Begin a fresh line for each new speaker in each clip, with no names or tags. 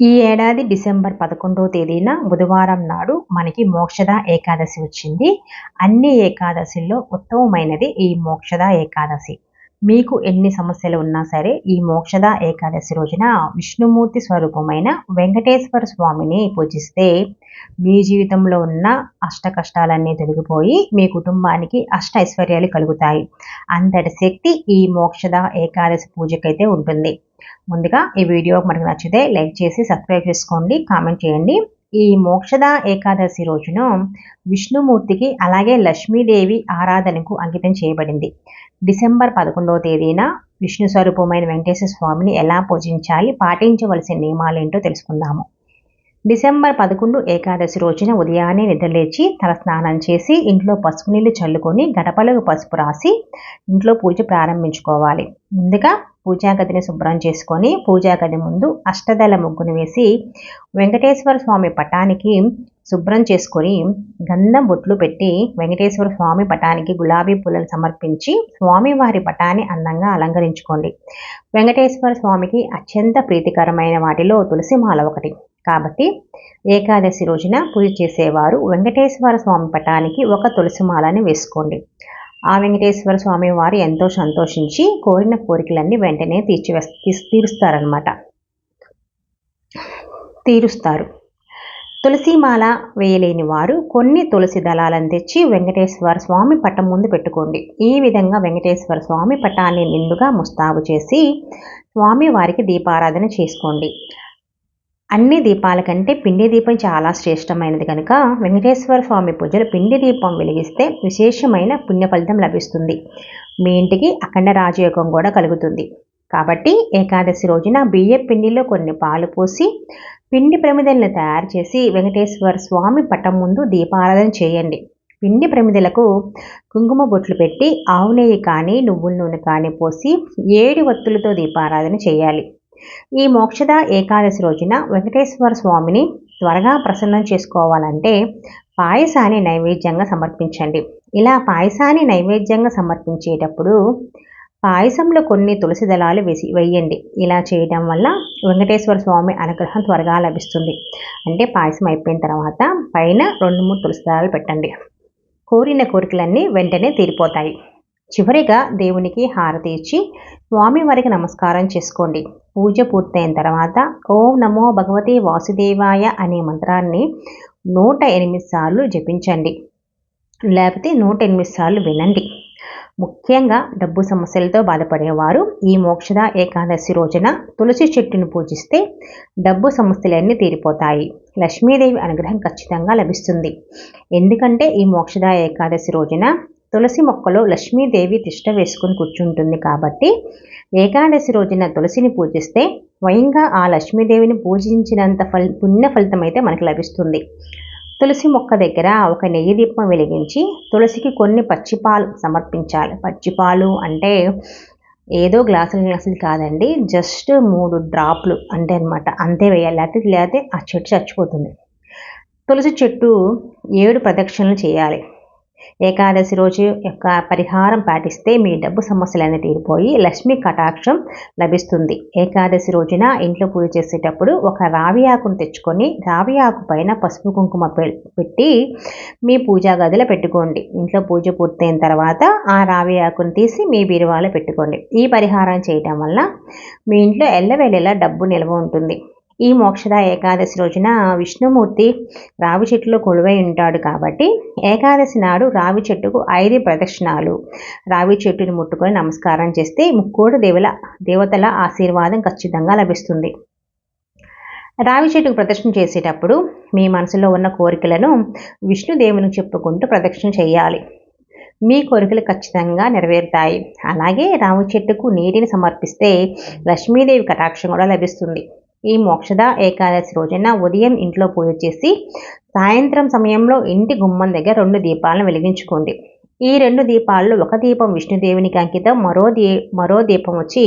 ఈ ఏడాది డిసెంబర్ పదకొండవ తేదీన బుధవారం నాడు మనకి మోక్షద ఏకాదశి వచ్చింది. అన్ని ఏకాదశిల్లో ఉత్తమమైనది ఈ మోక్షద ఏకాదశి. మీకు ఎన్ని సమస్యలు ఉన్నా సరే ఈ మోక్షద ఏకాదశి రోజున విష్ణుమూర్తి స్వరూపమైన వెంకటేశ్వర స్వామిని పూజిస్తే మీ జీవితంలో ఉన్న అష్ట కష్టాలన్నీ తొలగిపోయి మీ కుటుంబానికి అష్ట ఐశ్వర్యాలు కలుగుతాయి. అంతటి శక్తి ఈ మోక్షద ఏకాదశి పూజకైతే ఉంటుంది. ముందుగా ఈ వీడియో మనకు నచ్చితే లైక్ చేసి సబ్స్క్రైబ్ చేసుకోండి కామెంట్ చేయండి. ఈ మోక్షద ఏకాదశి రోజున విష్ణుమూర్తికి అలాగే లక్ష్మీదేవి ఆరాధనకు అంకితం చేయబడింది. డిసెంబర్ పదకొండవ తేదీన విష్ణు స్వరూపమైన వెంకటేశ్వర స్వామిని ఎలా పూజించాలి పాటించవలసిన నియమాలేంటో తెలుసుకుందాము. డిసెంబర్ పదకొండు ఏకాదశి రోజున ఉదయాన్నే నిద్రలేచి తల స్నానం చేసి ఇంట్లో పసుపు నీళ్ళు చల్లుకొని గడపలకు పసుపు రాసి ఇంట్లో పూజ ప్రారంభించుకోవాలి. ముందుగా పూజా గదిని శుభ్రం చేసుకొని పూజా గది ముందు అష్టదళ ముగ్గును వేసి వెంకటేశ్వర స్వామి పటానికి శుభ్రం చేసుకొని గంధం బొట్లు పెట్టి వెంకటేశ్వర స్వామి పటానికి గులాబీ పూలను సమర్పించి స్వామివారి పటాన్ని అందంగా అలంకరించుకోండి. వెంకటేశ్వర స్వామికి అత్యంత ప్రీతికరమైన వాటిలో తులసి మాల ఒకటి. కాబట్టి ఏకాదశి రోజున పూజ చేసేవారు వెంకటేశ్వర స్వామి పటానికి ఒక తులసి మాలని వేసుకోండి. ఆ వెంకటేశ్వర స్వామి వారు ఎంతో సంతోషించి కోరిన కోరికలన్నీ వెంటనే తీర్చివే తీరుస్తారనమాట తీరుస్తారు. తులసిమాల వేయలేని వారు కొన్ని తులసి దళాలను తెచ్చి వెంకటేశ్వర స్వామి పట్టం ముందు పెట్టుకోండి. ఈ విధంగా వెంకటేశ్వర స్వామి పటాన్ని నిండుగా ముస్తాబు చేసి స్వామి వారికి దీపారాధన చేసుకోండి. అన్ని దీపాల కంటే పిండి దీపం చాలా శ్రేష్టమైనది కనుక వెంకటేశ్వర స్వామి పూజలు పిండి దీపం వెలిగిస్తే విశేషమైన పుణ్య ఫలితం లభిస్తుంది. మీ ఇంటికి అఖండ రాజయోగం కూడా కలుగుతుంది. కాబట్టి ఏకాదశి రోజున బియ్య పిండిలో కొన్ని పాలు పోసి పిండి ప్రమిదలను తయారు చేసి వెంకటేశ్వర స్వామి పటం ముందు దీపారాధన చేయండి. పిండి ప్రమిదలకు కుంకుమ బొట్లు పెట్టి ఆవు నెయ్యి కానీ నువ్వుల నూనె కానీ పోసి ఏడు వత్తులతో దీపారాధన చేయాలి. ఈ మోక్షద ఏకాదశి రోజున వెంకటేశ్వర స్వామిని త్వరగా ప్రసన్నం చేసుకోవాలంటే పాయసాన్ని నైవేద్యంగా సమర్పించండి. ఇలా పాయసాన్ని నైవేద్యంగా సమర్పించేటప్పుడు పాయసంలో కొన్ని తులసి దళాలు వేసి వేయండి. ఇలా చేయడం వల్ల వెంకటేశ్వర స్వామి అనుగ్రహం త్వరగా లభిస్తుంది. అంటే పాయసం అయిపోయిన తర్వాత పైన రెండు మూడు తులసి దళాలు పెట్టండి. కోరిన కోరికలన్నీ వెంటనే తీరిపోతాయి. చివరిగా దేవునికి హారతి ఇచ్చి స్వామివారికి నమస్కారం చేసుకోండి. పూజ పూర్తయిన తర్వాత ఓం నమో భగవతి వాసుదేవాయ అనే మంత్రాన్ని నూట ఎనిమిది సార్లు జపించండి. లేకపోతే నూట ఎనిమిది సార్లు వినండి. ముఖ్యంగా డబ్బు సమస్యలతో బాధపడేవారు ఈ మోక్షద ఏకాదశి రోజున తులసి చెట్టును పూజిస్తే డబ్బు సమస్యలన్నీ తీరిపోతాయి. లక్ష్మీదేవి అనుగ్రహం ఖచ్చితంగా లభిస్తుంది. ఎందుకంటే ఈ మోక్షద ఏకాదశి రోజున తులసి మొక్కలో లక్ష్మీదేవి తిష్ట వేసుకుని కూర్చుంటుంది కాబట్టి ఏకాదశి రోజున తులసిని పూజిస్తే స్వయంగా ఆ లక్ష్మీదేవిని పూజించినంత ఫల్ పుణ్య ఫలితం అయితే మనకు లభిస్తుంది. తులసి మొక్క దగ్గర ఒక నెయ్యి దీపం వెలిగించి తులసికి కొన్ని పచ్చిపాలు సమర్పించాలి. పచ్చిపాలు అంటే ఏదో గ్లాసులు గ్లాసులు కాదండి జస్ట్ మూడు డ్రాప్లు అంటే అనమాట అంతే వేయాలి. లేకపోతే లేకపోతే ఆ చెట్టు చచ్చిపోతుంది. తులసి చెట్టు ఏడు ప్రదక్షిణలు చేయాలి. ఏకాదశి రోజు యొక్క పరిహారం పాటిస్తే మీ డబ్బు సమస్యలన్నీ తీరిపోయి లక్ష్మి కటాక్షం లభిస్తుంది. ఏకాదశి రోజున ఇంట్లో పూజ చేసేటప్పుడు ఒక రావి ఆకును తెచ్చుకొని రావి ఆకు పైన పసుపు కుంకుమ పెట్టి మీ పూజా గదిలో పెట్టుకోండి. ఇంట్లో పూజ పూర్తయిన తర్వాత ఆ రావి ఆకును తీసి మీ బీరువాలో పెట్టుకోండి. ఈ పరిహారం చేయటం వల్ల మీ ఇంట్లో ఎల్లవేళలా డబ్బు నిల్వ ఉంటుంది. ఈ మోక్షద ఏకాదశి రోజున విష్ణుమూర్తి రావి చెట్టులో కొలువై ఉంటాడు కాబట్టి ఏకాదశి నాడు రావి చెట్టుకు ఐదు ప్రదక్షిణాలు. రావి చెట్టుని ముట్టుకొని నమస్కారం చేస్తే ముక్కోడు దేవుల దేవతల ఆశీర్వాదం ఖచ్చితంగా లభిస్తుంది. రావి చెట్టుకు ప్రదక్షిణ చేసేటప్పుడు మీ మనసులో ఉన్న కోరికలను విష్ణుదేవునికి చెప్పుకుంటూ ప్రదక్షిణ చేయాలి. మీ కోరికలు ఖచ్చితంగా నెరవేరుతాయి. అలాగే రావి చెట్టుకు నీటిని సమర్పిస్తే లక్ష్మీదేవి కటాక్షం కూడా లభిస్తుంది. ఈ మోక్షద ఏకాదశి రోజున ఉదయం ఇంట్లో పూజ చేసి సాయంత్రం సమయంలో ఇంటి గుమ్మం దగ్గర రెండు దీపాలను వెలిగించుకోండి. ఈ రెండు దీపాల్లో ఒక దీపం విష్ణుదేవునికి అంకితం మరో దీ మరో దీపం వచ్చి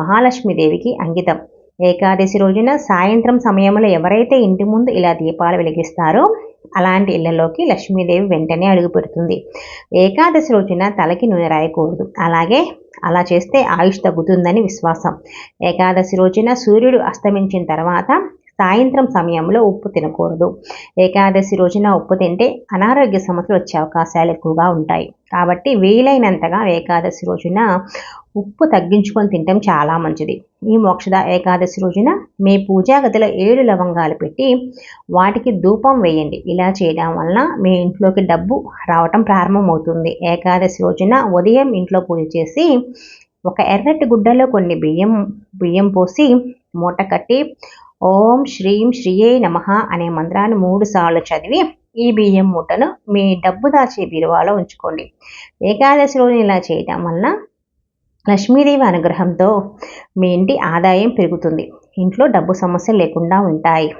మహాలక్ష్మీదేవికి అంకితం. ఏకాదశి రోజున సాయంత్రం సమయంలో ఎవరైతే ఇంటి ముందు ఇలా దీపాలు వెలిగిస్తారో అలాంటి ఇళ్ళలోకి లక్ష్మీదేవి వెంటనే అడుగు పెడుతుంది. ఏకాదశి రోజున తలకి నూనె రాయకూడదు. అలాగే అలా చేస్తే ఆయుష్ తగ్గుతుందని విశ్వాసం. ఏకాదశి రోజున సూర్యుడు అస్తమించిన తర్వాత సాయంత్రం సమయంలో ఉప్పు తినకూడదు. ఏకాదశి రోజున ఉప్పు తింటే అనారోగ్య సమస్యలు వచ్చే అవకాశాలు ఎక్కువగా ఉంటాయి. కాబట్టి వీలైనంతగా ఏకాదశి రోజున ఉప్పు తగ్గించుకొని తినటం చాలా మంచిది. ఈ మోక్షద ఏకాదశి రోజున మీ పూజా గదిలో ఏడు లవంగాలు పెట్టి వాటికి ధూపం వేయండి. ఇలా చేయడం వలన మీ ఇంట్లోకి డబ్బు రావటం ప్రారంభమవుతుంది. ఏకాదశి రోజున ఉదయం ఇంట్లో పూజ చేసి ఒక ఎర్రటి గుడ్డలో కొన్ని బియ్యం బియ్యం పోసి మూట కట్టి ఓం శ్రీం శ్రీయే నమ అనే మంత్రాన్ని మూడు సార్లు చదివి ఈ బియ్యం మూటను మీ డబ్బు దాచే బీరువాలో ఉంచుకోండి. ఏకాదశిలోని ఇలా చేయటం వలన లక్ష్మీదేవి అనుగ్రహంతో మీ ఇంటి ఆదాయం పెరుగుతుంది. ఇంట్లో డబ్బు సమస్య లేకుండా ఉంటాయి.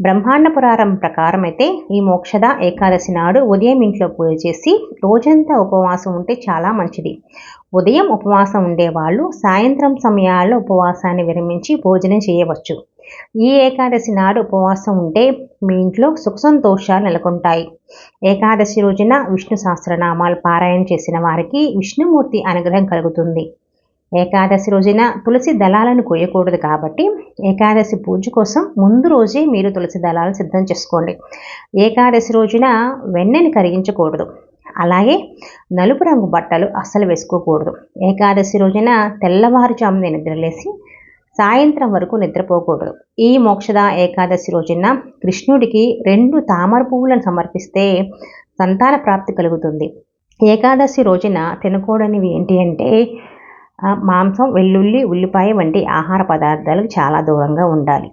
బ్రహ్మాండ పురాణం ప్రకారం అయితే ఈ మోక్షద ఏకాదశి నాడు ఉదయం ఇంట్లో పూజ చేసి రోజంతా ఉపవాసం ఉంటే చాలా మంచిది. ఉదయం ఉపవాసం ఉండేవాళ్ళు సాయంత్రం సమయాల్లో ఉపవాసాన్ని విరమించి భోజనం చేయవచ్చు. ఈ ఏకాదశి నాడు ఉపవాసం ఉంటే మీ ఇంట్లో సుఖ సంతోషాలు నెలకొంటాయి. ఏకాదశి రోజున విష్ణు సహస్రనామాలు పారాయణ చేసిన వారికి విష్ణుమూర్తి అనుగ్రహం కలుగుతుంది. ఏకాదశి రోజున తులసి దళాలను కోయకూడదు కాబట్టి ఏకాదశి పూజ కోసం ముందు రోజే మీరు తులసి దళాలను సిద్ధం చేసుకోండి. ఏకాదశి రోజున వెన్నెని కరిగించకూడదు. అలాగే నలుపు రంగు బట్టలు అస్సలు వేసుకోకూడదు. ఏకాదశి రోజున తెల్లవారుజామున నిద్రలేసి సాయంత్రం వరకు నిద్రపోకూడదు. ఈ మోక్షద ఏకాదశి రోజున కృష్ణుడికి రెండు తామర పువ్వులను సమర్పిస్తే సంతాన ప్రాప్తి కలుగుతుంది. ఏకాదశి రోజున తినకూడనివి ఏంటి అంటే మాంసం వెల్లుల్లి ఉల్లిపాయ వంటి ఆహార పదార్థాలకు చాలా దూరంగా ఉండాలి.